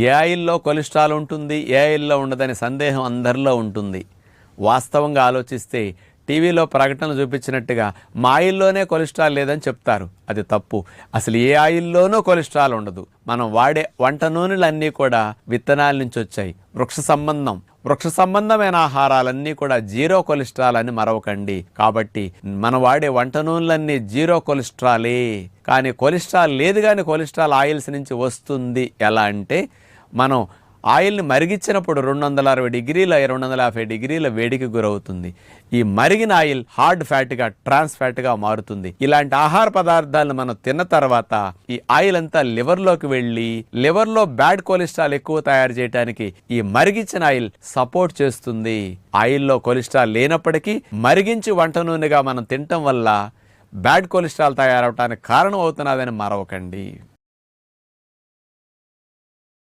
ఏ ఆయిల్లో కొలెస్ట్రాల్ ఉంటుంది ఏ ఆయిల్లో ఉండదని సందేహం అందరిలో ఉంటుంది. వాస్తవంగా ఆలోచిస్తే టీవీలో ప్రకటనలు చూపించినట్టుగా మా ఆయిల్లోనే కొలెస్ట్రాల్ లేదని చెప్తారు. అది తప్పు. అసలు ఏ ఆయిల్లోనూ కొలెస్ట్రాల్ ఉండదు. మనం వాడే వంట నూనెలన్నీ కూడా విత్తనాల నుంచి వచ్చాయి. వృక్ష సంబంధం. వృక్ష సంబంధమైన ఆహారాలన్నీ కూడా జీరో కొలెస్ట్రాల్ అని మరవకండి. కాబట్టి మనం వాడే వంట నూనెలన్నీ జీరో కొలెస్ట్రాలే. కానీ కొలెస్ట్రాల్ లేదు కానీ కొలెస్ట్రాల్ ఆయిల్స్ నుంచి వస్తుంది. ఎలా అంటే మనం ఆయిల్ని మరిగించినప్పుడు రెండు వందల అరవై డిగ్రీల రెండు వందల యాభై డిగ్రీల వేడికి గురవుతుంది. ఈ మరిగిన ఆయిల్ హార్డ్ ఫ్యాట్గా ట్రాన్స్ ఫ్యాట్గా మారుతుంది. ఇలాంటి ఆహార పదార్థాలను మనం తిన్న తర్వాత ఈ ఆయిల్ అంతా లివర్లోకి వెళ్ళి లివర్లో బ్యాడ్ కొలెస్ట్రాల్ ఎక్కువ తయారు చేయడానికి ఈ మరిగించిన ఆయిల్ సపోర్ట్ చేస్తుంది. ఆయిల్లో కొలెస్ట్రాల్ లేనప్పటికీ మరిగించి వంట నూనెగా మనం తినటం వల్ల బ్యాడ్ కొలెస్ట్రాల్ తయారవటానికి కారణం అవుతున్నదని మరవకండి.